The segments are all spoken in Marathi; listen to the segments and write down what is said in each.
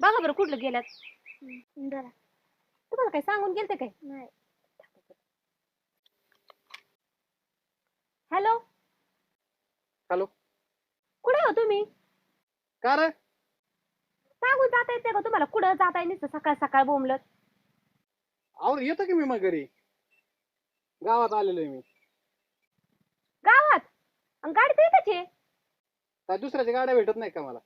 बघा बरं कुठलं गेल्यात. जरा तुम्हाला काय सांगून गेलते काय? नाही. हॅलो? हॅलो? कुठे हो तुम्ही? का रे? सांगून जाता येते का तुम्हाला? कुठं जाता येईल सकाळ सकाळ बोंबलत. आवर येतो की मी मग घरी. गावात आलेलो आहे मी. गावात? अन गाडी तर इथंच आहे. काय दुसऱ्याच्या गाड्या भेटत नाही का मला?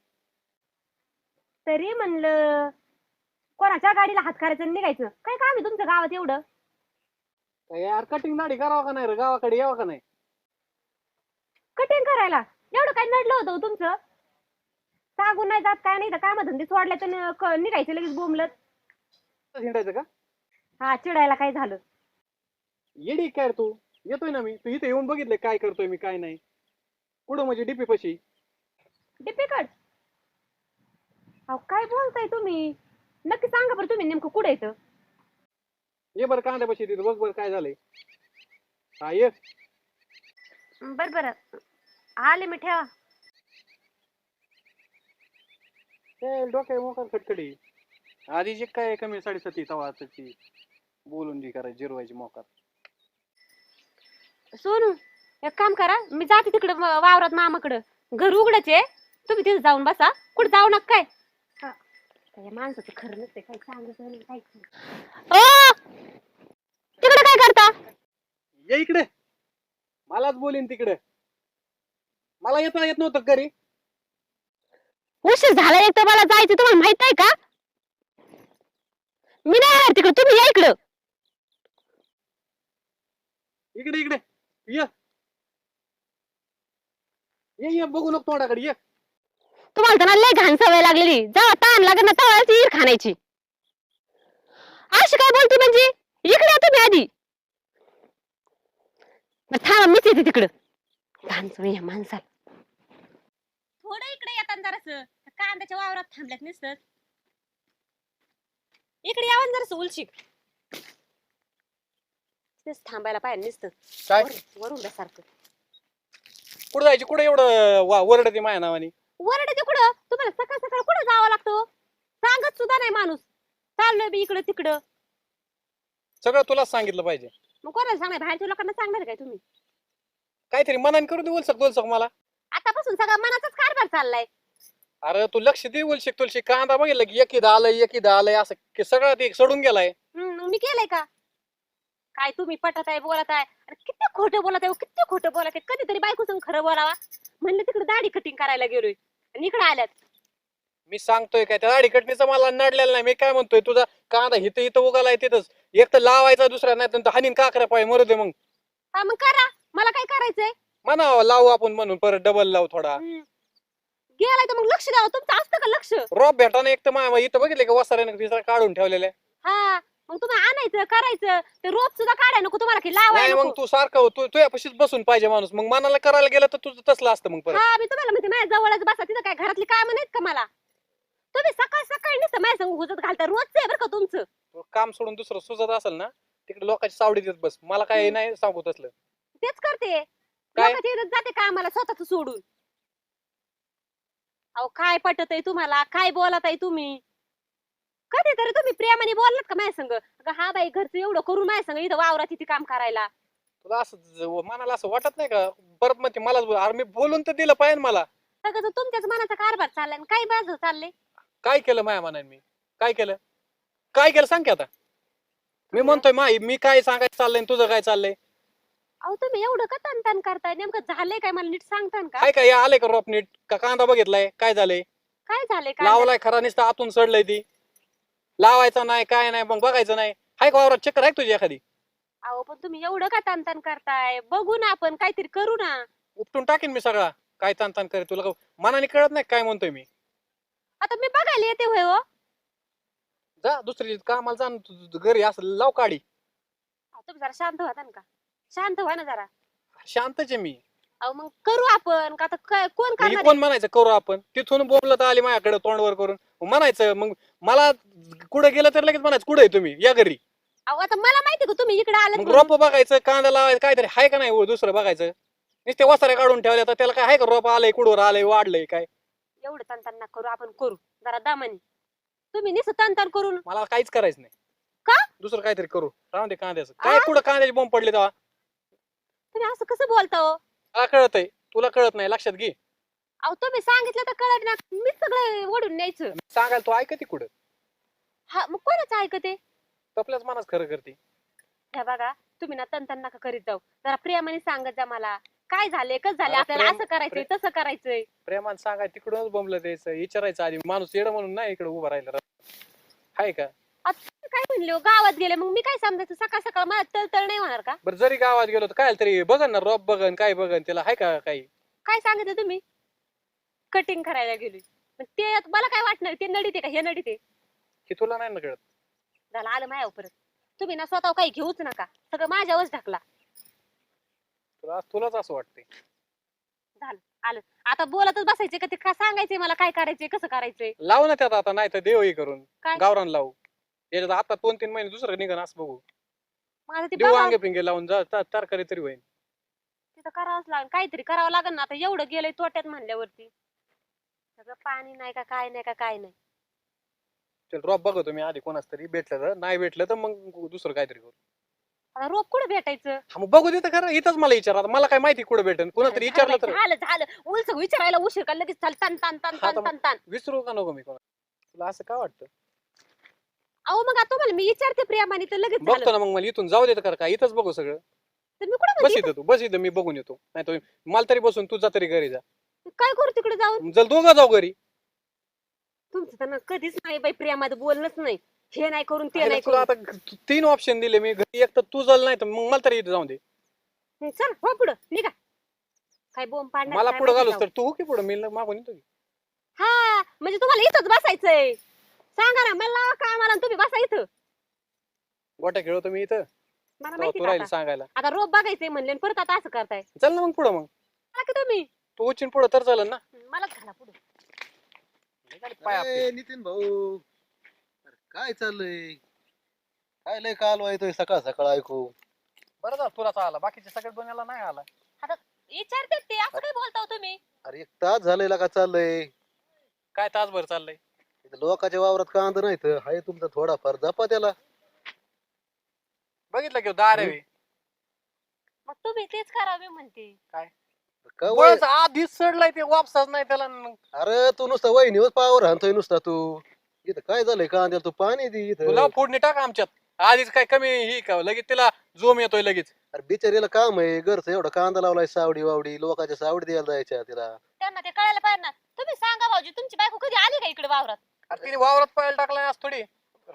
तरी म्हणलं कोणाच्या गाडीला हात करायचं आणि निघायचं? काय काम आहे तुमच्या गावात एवढं? काय यार कटिंग दाढी करावं का नाही रे? गावाकडे यावं का नाही? कठीण करायला? एवढं काय नडलं होतं हो तुमचं? सांगून नाही जात काय नाही तर कामधंदे सोडले तर न- क- निघायचं लगेच बोंबलत. हिंडायचं का? हा चिडायला काय झालं? येडी काय रे तू? येतोय ना मी. तू इथे येऊन बघितले काय करतोय मी काय नाही. कुठं म्हणजे डीपी पशी? डिफिकल्ट अहो काय बोलताय तुम्ही? नक्की सांगा बरं तुम्ही नेमकं कुठे येतं ये बरं कांद्या पशी तिथं बघ बरं काय झालंय. हा ये. बर बर. आले मी ठेवा. ए, डोक्या मोकार खटखटी. आधी जे काय कमी साडेसाती तवा त्याची बोलून जी करायची जिरवायची मोकार. सोनू एक काम करा मी जाते तिकडे वावरात मामाकडं. घर उघडच आहे. तुम्ही तिथे जाऊन बसा. कुठे जाऊ नका काय. माणसाचं खरं नसते काय सांगत नाही, काय तिकडे काय करता? ये इकडे. मलाच बोलीन तिकडे. मला येता येत नव्हतं घरी? उशीर झाला एक तर मला जायचं तुम्हाला माहीत आहे का? मी नाही येणार तिकडे तुम्ही या इकडं. इकडे इकडे. ये. ये ये बघू नको तोंडाकडे ये. तुम्हाला तर ना लय घाण सवय लागलेली. जेव्हा ताण लागत ना तेव्हाच ईर खाण्याची. अशी काय बोलते म्हणजे? इकडे या तुम्ही आधी. थांबा मीच येते तिकडं. घाण सवय या माणसाला. थोडं इकडे येतात जरास कांद्याच्या वावरात थांबल्यात नुसतं. इकडे यावं जरास उलशिक. तेच थांबायला पाहिजे नुसतं. काय? वरून- वरून सारखं कुठं जायची? कुठं एवढं वा वरडते माया नावानी? वरडे तिकडं तुम्हाला सकाळ सकाळ कुठं जावं लागतं सांगत सुद्धा नाही माणूस. चाललोय बी इकडं तिकडं. सगळं तुलाच सांगितलं पाहिजे. मग कोणाला सांगणार बाहेरच्या लोकांना सांगणार काय तुम्ही? काहीतरी मनाने करून दे बोलसक बोलसक मला. आतापासून सगळा मनाचाच कारभार चाललाय. अरे तू लक्ष दे बोलशिक तुलशी कांदा बघितलं की एकीदा आलंय एकीदा आलंय. असं की सगळं ते सोडून गेलाय. हम्म, मग मी केलंय का? काय तुम्ही पटत आहे बोलत आहे? अरे किती खोटं बोलत आहे किती खोटं बोलत आहे. कधीतरी बायकोसून खरं बोलावा. म्हणलं तिकडे दाढी कटिंग करायला गेलोय. आणि इकडे आल्यात. मी सांगतोय काय त्या दाढी कटणीचं मला नडलेलं नाही. मी काय म्हणतोय तुझा कांदा हिथं इथं उगालाय तिथंच. एक तर लावायचा दुसरा नाही तर हानीन काकऱ्या पाय मरू दे मग. हा मग करा. मला काय करायचंय? म्हणावं लावू आपण म्हणून परत डबल लावू थोडा. हम्म. गेलाय तर मग लक्ष द्यावं. तुमचं असतं का लक्ष? रॉब भेटाना एक तर मा इथं बघितले का वसाऱ्यानं तिसरा काढून ठेवलेलं आहे. हा मग तुम्ही आणायचं करायचं. ते रोप सुद्धा काढाय नाही लावाय मग नको. तू सारखं हो, तू तुझ्या पशीच बसून पाहिजे माणूस. मग मनाला करायला गेलं तर तुझं तसलं असतं मग परत. हा मी तुम्हाला म्हणते माझ्या जवळच बसा तिथं काय घरातली काम नाहीत का मला? तुम्ही सकाळ सकाळी नुसतं माझ्या संग हुजत घालता रोजचं आहे बरं का तुमचं. तू काम सोडून दुसरं सुचत असेल ना तिकडे लोकांची सावडी देत बस. मला काय हम्म. नाही सांगू तसलं. तेच करते. काय? लोकांच्या इथं जाते का आम्हाला स्वतःच सोडून. अहो काय पटत आहे तुम्हाला? काय बोलत आहे तुम्ही? कधीतरी तुम्ही प्रेमाने बोललात का माझ्या संग? हा बाई घरचं एवढं करून माझ्या संग इथं वावरात इथे काम करायला. तुला असं ज- मनाला असं वाटत नाही का? परत बोल. अरे मी बोलून तर दिलं पाहिजे मला. सगळं तुमच्याच मनाचा कारभार चाललाय आणि काय बाजू चाललंय? काय केलं माया मनाने मी? काय केलं? काय केलं सांग की आता. मी म्हणतोय माई मी काय सांगायचं चाललंय आणि तुझं काय चाललंय? अहो तुम्ही एवढं का तन तन करताय? नेमकं झालंय काय? मला नीट सांगतान का? काय काय आले का रोप नीट? का कांदा बघितलाय? काय झालंय? काय झालंय? काय लावलाय खरा नुसतं आतून सडलंय ती. लावायचा नाही काय नाही मग बघायचं नाही. हाय का वावरात चक्कर आहे का तुझी एखादी? अहो पण तुम्ही एवढं का ताण ताण करताय? बघू ना आपण काहीतरी करू ना. उपटून टाकीन मी सगळा. काय ताण ताण करे तुला का- मनाने कळत नाही काय म्हणतोय मी? आता मी बघायला येते होय हो. जा दुसरी कामाला जा न तू- तू घरी असं लाव काढी अहो, तुम्ही जरा शांत व्हा ना का. शांत व्हा ना जरा. शांतच आहे मी. अहो मग करू आपण. का आता काय- कोण मी करणार कोण आहे? म्हणायचं करू आपण? तिथून बोललं तर आली माझ्याकडे तोंडवर करून. म्हणायचं मग मला कुठं गेलं तर लगेच म्हणायचं कुठे तुम्ही? या घरी. अहो आता मला माहिती का तुम्ही इकडे आलात मग म्हणून. रोप बघायचं कांदा लावायचं काहीतरी आहे का नाही हो दुसरं बघायचं? नुसते वसाऱ्या काढून ठेवल्या तर त्याला काय आहे का रोप आलंय कुडवर आलंय वाढलंय काय? एवढं नका करू आपण करू. जरा दामानी. तुम्ही निस तन तन करून. मला काहीच करायचं नाही. का? दुसरं काहीतरी करू. राहून दे कांद्याचं. काय कुठं कांद्याची बॉम्ब पडले तेव्हा? तुम्ही असं कसं बोलता हो? मला कळतंय. तुला कळत नाही लक्षात घे. अहो तुम्ही सांगितलं तर कळत ना मी सगळं ओढून न्यायचं. सांगायला तू ऐकते कुठं? हा मग कोणाचं ऐकते? आपल्याच मनाच खरं करते. ह्या बघा तुम्ही ना तन नका करीत जाऊ. जरा प्रेमाने सांगत जा मला. काय झालंय कसं अरे आपल्याला प्रेम- असं करायचंय तसं करायचंय. प्रेमान सांगाय तिकडूनच बोंबलं द्यायचं. विचारायचं आधी. माणूस येडं म्हणून नाही इकडे उभा राहिला हाय का? काय म्हणले हो, गावात गेले मग मी काय समजायचं? सकाळ सकाळ मला तळतळ नाही होणार का? बरं जरी गावात गेलो तर काय तरी बघन ना रॉब बघन काय बघन त्याला हाय का काही? काय सांगितलं तुम्ही? कटिंग करायला गेली. ते आता मला काय वाटणार ते नडीते का? हे नडीते की तुला नाही ना कळत. झालं आलं माझ्या परत. तुम्ही ना स्वतः काही घेऊच नका. सगळं माझ्यावरच ढकला. तुला तुलाच असं वाटतंय. झालं आलं. आता बोलतच बसायचे का ते? का सांगायचंय मला? काय करायचंय? कसं करायचंय? लावू ना त्यात आता नाही तर देव हे करून. काय? गावरान लावू. याच्यात आता दोन तीन महिने दुसरं निघन असं बघू. माझं ते देऊ वांगे पिंगे लावून जा तर- तरकारी तरी होईल तिथं करावंच लागेल. काहीतरी करावं लागेल ना. आता एवढं गेलंय तोट्यात म्हणल्यावरती. सगळं पाणी नाही का काय नाही का काय नाही. चल रॉब बघतो मी आधी कोणाच तरी. भेटलं तर नाही भेटलं तर मग दुसरं काहीतरी करू. आता रोप कुठं भेटायचं? हा, मग बघू देतं खरं इथंच मला विचार. आता मला काय माहिती कुठं भेटेन. कोणा तरी विचारलं तर. झालं झालं. उलच विचारायला उशीर का? लगेच चाल तान तान तान हा, तान तर तान तान. विसरू का नको मी कोणा तुला असं का वाटतं? अहो मग आता तुम्हाला मी विचारते प्रियामाने तर लगेच बघतो झालं ना मग मला इथून जाऊ देत कर का इथंच बघू सगळं. तर मी कुठं बस म्हणते इथं तू बस इथं मी बघून येतो. नाही तर मला तरी बसून तुझा तरी घरी जा. काय करू तिकडे जाऊन? चल दोघं जाऊ घरी. तुमचं तर ना कधीच नाही बाई प्रियामध्ये बोलणंच नाही. हे नाही करून ते नाही तुला करून. आता तू- तीन ऑप्शन दिले मी घरी एक तर तू जल नाही तर मग मला तरी इथं जाऊन दे. हं, चल हो पुढं निघा. काय बोंब पाडणार मला काय पुढे माहिती घालूस तर तू हो की पुढे? मी मागून येतो की. हा म्हणजे तुम्हाला इथंच बसायचंय. सांगा ना मला लावा कामाला आणि तुम्ही बसा इथं. गोट्या खेळतो मी इथं. मला तेव्हा माहिती तू का राहील आता सांगायला. आता रोप बघायचंय म्हणले आणि परत आता असं करताय. चल ना मग पुढं मग. की तुम्ही. तू उच्चीन पुढं तर चालेल ना. मला घाला पुढे. पाय आपले. अरे नितीन भाऊ. अरे काय चाललंय? काय लय काल येतोय सकाळ सकाळ ऐकू. बरं झालं तुला आला. बाकीच्या सगळ्या दोन्याला नाही आला. विचारते ते असं काय बोलता हो तुम्ही? अरे एक तास झालेला का चाललंय? काय तासभर चाललंय? इथं लोकांच्या वावरात कांदा नाही तर हाय तुमचा थोडाफार जपा त्याला. बघितलं की दार आहे. मग तुम्ही तेच करा मी म्हणते का वय- बळच आधीच सडलाय ते वापसाच नाही त्याला. न- अरे तू नुसता वहिनीवर पावर हाणतोय नुसता तू. इथं काय झालंय? कांद्याला तू पाणी दे तुला इथं फोडणी टाक आमच्यात. आधीच काय कमी ही का? लगेच तिला जोम येतोय लगेच. अरे बिचारीला काम आहे. घरचं एवढा कांदा लावलाय सावडी वावडी. लोकांच्या सावडी द्यायला जायच्या तिला. त्यांना ते कळायला पाहिजे ना. तुम्ही सांगा भाऊजी तुमची बायको कधी आली का इकडे वावरात? अरे तिने वावरात पाहायला टाकलाय आज थोडी.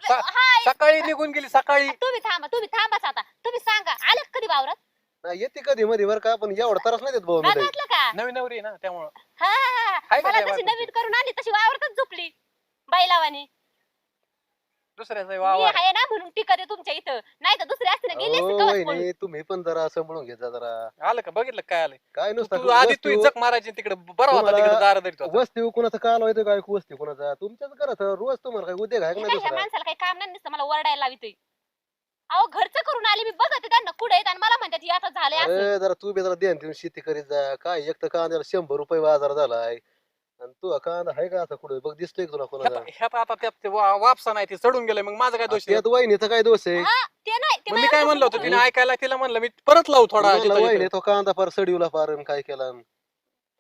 सा- हाय सकाळी निघून गेली सकाळी. तुम्ही थांबा तुम्ही थांबाच आता. तुम्ही सांगा आले कधी वावरात? नाही येते कधी मध्ये बरं का पण एवढा त्रास नाही देत भाऊ मी का? नवीन नवरी आहे ना त्यामुळं. हा, हा, हा. हाय का मला त्या तशी बायकोची? नवीन करून आली तशी वावरातच झोपली बैलावानी दुसऱ्याचा मी वावर. आहे ना म्हणून टिकत आहे तुमच्या इथं. नाही तर दुसरे असते ना गेले असते अहो, कवच पळून. वहिनी तुम्ही पण जरा सांभाळून घेत जा जरा. आलं का? बघितलं काय नुसतं तू आधी तू वस्तू- जक मारायची तिकडे बरं होता तुम्हाला- तिकडे दार धरीत होता. वस्ती कुणाचा काल व्हायचं काय वस्ती कुणाचा? तुमच्याच घरात रोज तुम्हाला काय उद्योग आहे का हे नाही काय ह्या दुसरा? माणसाला काही काम नाही नुसतं मला ओरडायला लावितोय. अहो घरचं करून आले मी बघते त्यांना. कुठे आहेत? आणि मला म्हणतात हे आता झालंय असं. अरे जरा तू बी जरा ध्यान ठेवून शेती करीत जा. काय एक तर कांद्याला शंभर रुपये बाजार झालाय. आणि तू कांदा आहे का आता कुठे? बघ दिसतोय का तुला कोणाचा ह्यात ह्यात आता त्यात ते वा- वापसा नाही ते चढून गेले मग माझं काय दोष आहे? त्यात वहिनीचा काय दोष आहे? हा, ते नाही ते मग मी माझ्या काय म्हणलं होतं तिने ऐकायला तिला म्हणलं मी परत लावू थोडा जिथं- वहिनी. तो कांदा फार सडीवला फार आणि काय केला?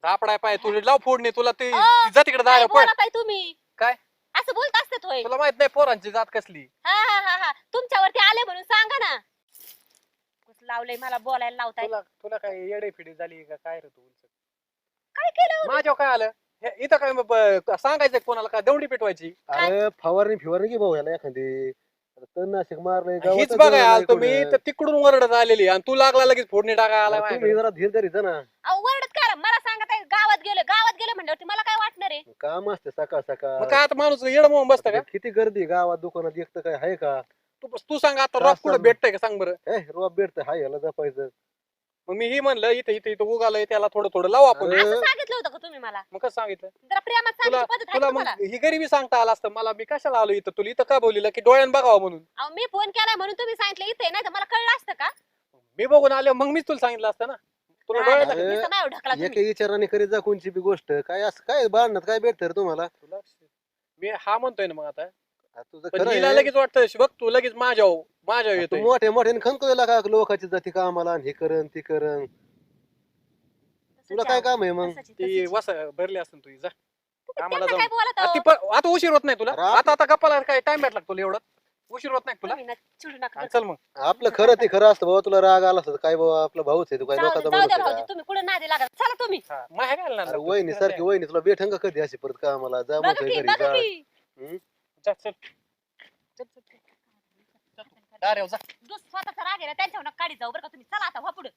झापडाय पाय तुझे लाव फोडणे तुला ते अ, जा तिकडे काय दार आहे तुम्ही? काय? असं बोलत असतात होय तुला माहीत नाही पोरांची जात कसली. हा हा हा हा. तुमच्यावरती आले म्हणून सांगा ना. कुठं लावलंय मला बोलायला लावताय. तुला तुला काय येडे फिडे झाली का? काय रे तू काय केलं? माझ्यावर काय आलं? हे- इथं काय मग ब- सांगायचं कोणाला? का दौंडी पेटवायची? अरे फवारणी फिवारणी की भाऊ ह्याला एखादी? तणनाशक मारलंय हीच गावातच मी कुठं. तर तिकडून वरडत आलेली आणि तू लागला लगेच फोडणी टाकायला आला तुम्ही माझ्याकडे. जरा धीर धरीत जा ना. अहो वरडत करा मला सांगत आहे गावात गेलो गावात गेलो म्हणल्यावरती मला काय वाटणार आहे? काम असते सकाळ मग सकाळ काय आता माणूस येड म्हणून बसतं का? किती गर्दी आहे गावात दुकानात एकटं काय आहे का? तू तू सांग आता काय रॉक कुठं? भेटतंय का? सांग बरं. ए रोप भेटत हाय ह्याला जपायचं. मग मी ही म्हणलं इथं इथं इथं उगालंय त्याला थोडं थोडं लावू आपण. असं सांगितलं होतं का तुम्ही मला? मग कसं सांगितलं? जरा प्रेमात तुला सांगायची पद्धत आहे तुला का मग तुम्हाला? ही गरिबी सांगता आला असतं. मला मी कशाला आलो इथं? तुला इथं का बोलिलं की डोळ्यान बघावं म्हणून. अहो मी फोन केलाय म्हणून तुम्ही सांगितलं इथे नाही तर मला कळलं असतं का? मी बघून आलो मग मीच तुला सांगितलं असतं ना. तुला नाही, डोळ्यात अरे, नुसतं माझ्यावर ढकला एक तुम्ही. विचाराने करीत जा कोणची बी गोष्ट. काय असं काय बांधण्यात काय भेटत रे तुम्हाला? तुला मी हा म्हणतोय ना मग आता. आ, तुझं पण खरं हिला आहे. लगेच वाटतं बघ तू लगेच माझ्या माझ्या तू येतोय. मोठ्या मोठ्याने खणतोय का लोकांची जाती कामाला आणि हे करण ती करण? तुला काय काम आहे मग? ती वस भरली असेल तुझी जा. आम्हाला काय जाऊन. बोलत आ, आहो? ती प- आता उशीर होत नाही तुला. आता आता गप्पाला काय टाइम भेटला का तुला एवढं? उशीर होत नाही का तुला? तुम्ही ना चिडू नका हा, बरं. चल मग. आपलं खरं ते खरं असतं बाबा तुला राग आला असतं काय बाबा आपला भाऊच आहे तू काय जाऊ लोकांचा दे- जाऊ द्या भाऊजी? तुम्ही कुठे नादी लागत? चला तुम्ही. हा, माहे काय लागणार अरे तू? वहिनी सारखी वहिनी तुला बेठंग कधी अशी परत कामाला? जा बघा म्हणतोय की घरी बघा जा. की. हम्म? जा. चल, चल, चल. दारावर जा दुस- स्वतःचा राग आहे ना त्यांच्यावर काढी जाऊ बरं का तुम्ही चला आता व्हा पुढे